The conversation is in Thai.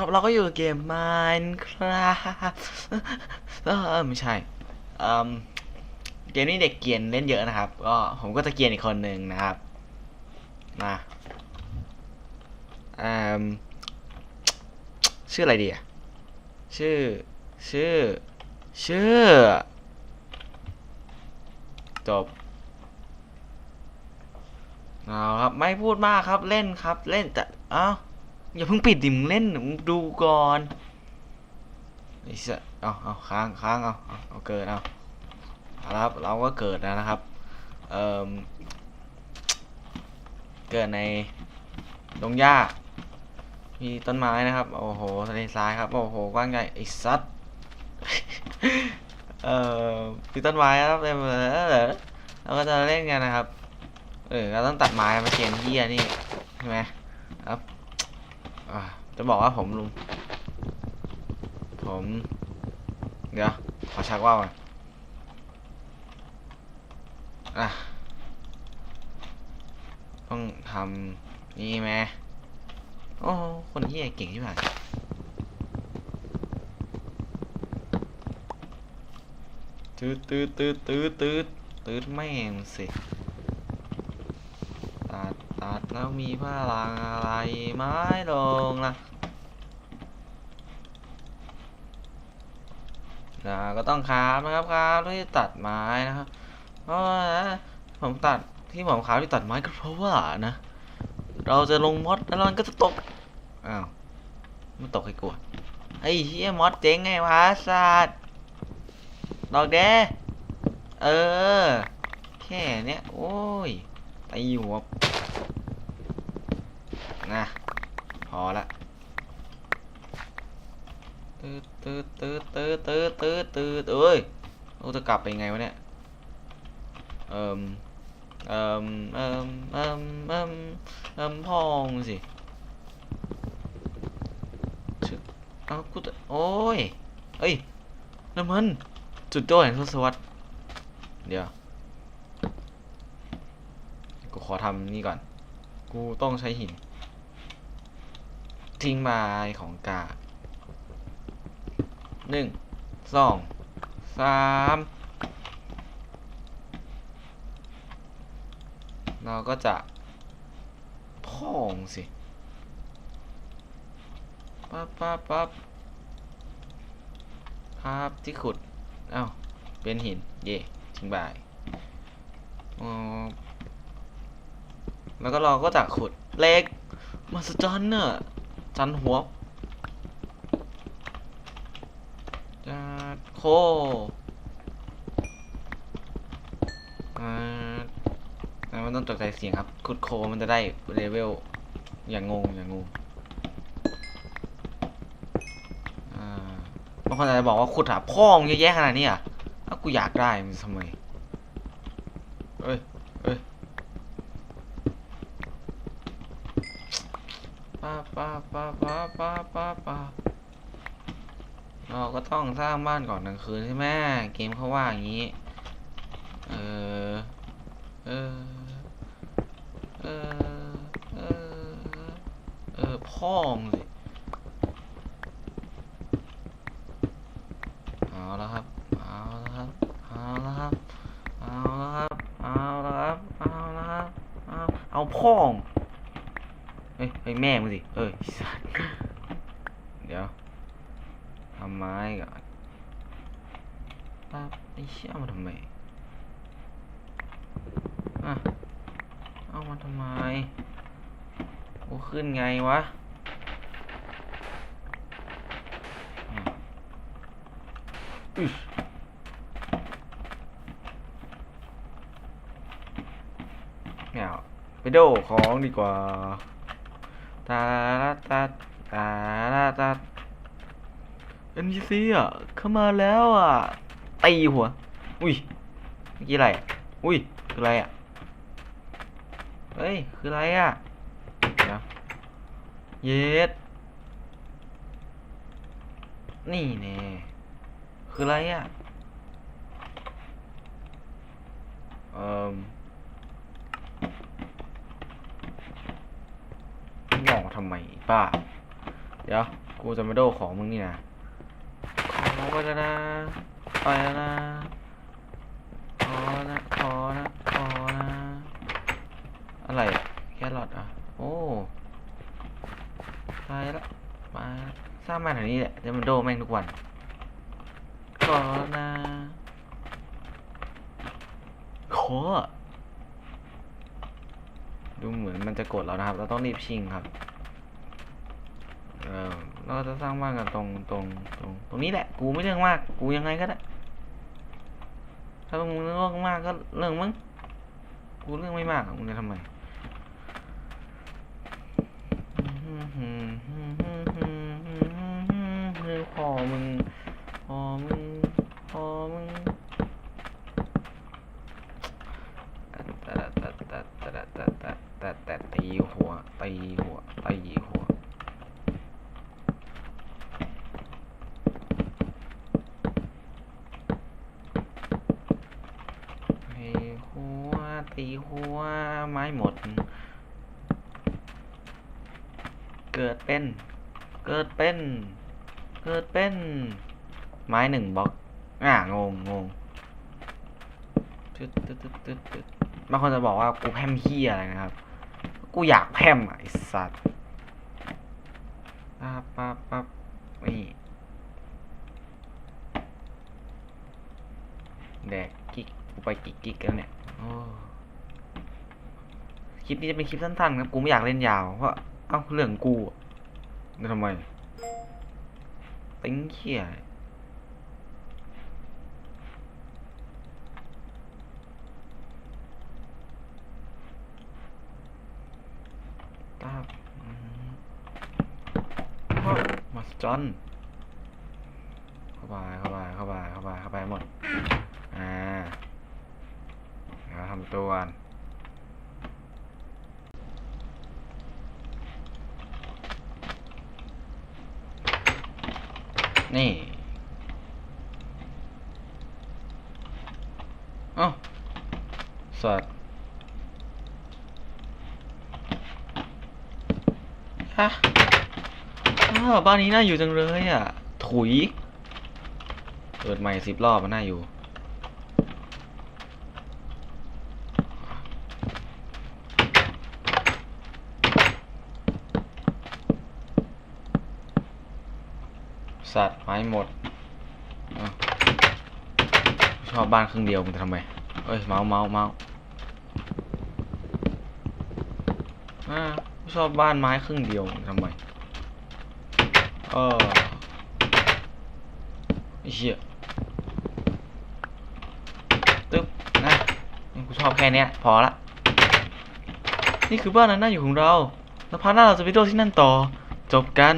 ครับ เราก็อยู่เกม Minecraft เออไม่ใช่เกมนี้เด็กเกียนเล่นเยอะนะครับ ก็ผมก็จะเกียนอีกคนหนึ่งนะครับ มาชื่ออะไรดีอะชื่อ ชื่อ ชื่อ จบเอาครับ ไม่พูดมากครับ เล่นครับ เล่นแต่ เอ้า อย่าเพิ่งปิดดิมงเล่นมึงดูก่อนไอ้เสียเอาเอาค้างค้างเอาเอาเอาเกิดเอาเอาครับเราก็เกิดแล้วนะครับเอ่อเกิดในดงหญ้ามีต้นไม้นะครับ โอ้โหทะเลทรายครับ โอ้โห กว้างใหญ่ไอ้สัตว์เอ่อมีต้นไม้ครับเต็มเลยเราก็จะเล่นกันนะครับ เออเราต้องตัดไม้มาเกมเฮียนี่ใช่ไหมครับ จะบอกว่าผมลุง ผม เดี๋ยว ขอชักว่าวก่อนอะ ต้องทำนี่ไหมโอ้คนเฮียเก่งใช่ไหมตืดตืดตืดตืดตืดตืดแม่งสิ แล้วมีพลังอะไรไม้ลงล่ะนะก็ต้องคาฟนะครับคราฟที่ตัดไม้นะครับ เพราะว่าผมตัดที่ผมคาฟที่ตัดไม้ก็เพราะว่านะ เราจะลงมอดแล้วมันก็จะตก อ้าวมันตกให้กลัว ไอ้เฮียมอดเจ๊งไงวะสัตว์ดอกแดเออ แค่เนี้ย โอ้ยตีหัว นะพอละตืดตืดตืดตืดตืดตืดตืดเอ้ยเราจะกลับไปยังไงวะเนี่ยเอิมเอิมเอิมเอิมเอิมเอิมพองสิชึเอากูจะโอ้ยเอ้ยนั่นมันจุดโจ้แห่งทศวรรษเดี๋ยวกูขอทำนี่ก่อน กูต้องใช้หิน ทิ้งไม้ของกาหนึ่งสองสามเราก็จะพองสิปั๊บปั๊บปั๊บภาพที่ขุด เอ้า เป็นหิน เย่ทิ้งไปอ๋อแล้วก็เราก็จะขุดเล็กมหัศจรรย์น่ะ จันหัวจัดโคอ่าแต่มันต้องตกใจเสียงครับขุดโคมันจะได้เลเวลอย่างงงอย่างงงอ่าบางคนอาจจะบอกว่าขุดหาพ่องเยอะแยะขนาดนี้อะถ้ากูอยากได้มันทำไมเอ้ย เอ้ย ป้าป้าป้าป้าป้าป้าป้าเราก็ต้องสร้างบ้านก่อนกลางคืนใช่ไหมเกมเขาว่าอย่างนี้ เออ เออ เออ เออ เออพ่องเลยแล้วครับ เอาแล้วครับ เอาแล้วครับ เอาแล้วครับ เอาแล้วครับ เอาแล้วครับ เอาเอาพ่อง เฮ้ยเฮ้ยแม่มึงสิเอ้ยสัตว์เดี๋ยวทำไม้ก่อนปั๊บไอ้เชี่ยมาทำไมอะเอามาทำไมโอ้ขึ้นไงวะอะอึ๊ยไม่เอาไปโดของดีกว่า ตาลาตาตาลาตา NPC อะเข้ามาแล้วอะตีหัว อุ้ยเมื่อกี้อะไรอะอุ้ยคืออะไรอะเฮ้ยคืออะไรอะเดี๋ยวเย็ดนี่แน่คืออะไรอะเอ่อมองทำไมป้า เดี๋ยว กูจะมาโดของมึงนี่นะขอไปแล้วนะไปแล้วนะขอนะขอนะขอนะอะไรอะแครอทอะโอ้ตายละมาสร้างบ้านแถวนี้แหละจะมันโดแม่งทุกวันขอนะขอดูเหมือนมันจะกดเรานะครับ เราต้องรีบชิงครับ เราจะสร้างบ้านกันตรงตรงตรงตรงนี้แหละ กูไม่เรื่องมาก กูยังไงก็ได้ ถ้ามึงเรื่องมากก็เรื่องมึง กูเรื่องไม่มากมึงจะทำไมพอมึงพอมึงพอมึง ตีหัวไม้หมด เกิดเป็น เกิดเป็น เกิดเป็น ไม้หนึ่งบล็อกอ่างงงงตึ๊ดตึ๊ดตึ๊ดตึ๊ดตึ๊ดบางคนจะบอกว่ากูแพมเฮียอะไรนะครับ กูอยากแพมอะไอสัตว์ปั๊บปั๊บปั๊บนี่แดกกิกกูไปกิกกิกแล้วเนี่ย ลิปนี้จะเป็นคลิปสั้นๆครับกูไม่อยากเล่นยาวเพราะเอ้าเรื่องกูอะแล้วทำไมติ้งเขี้ยตาบมาวมาสจอนเข้าไปเข้าไปเข้าไปเข้าไปเข้าไปหมด อ่าเดี๋ยวทำตัว นี่เอ้าสัตว์ฮะอ้าวบ้านนี้น่าอยู่จังเลยอะ ถุย เปิดใหม่สิบรอบมันน่าอยู่ สัตว์ไม้หมดอชอบบ้านครึ่งเดียวมันจะทำไมเอ้ยเมาส์เมาส์เมาส์อ่าชอบบ้านไม้ครึ่งเดียวมันทำไมเออไอ้เหี้ยตึ๊บนะกูชอบแค่เนี้ยพอละ นี่คือบ้านนั้นน่าอยู่ของเรา แล้วพาร์ทหน้าเราจะไปโดดที่นั่นต่อ จบกัน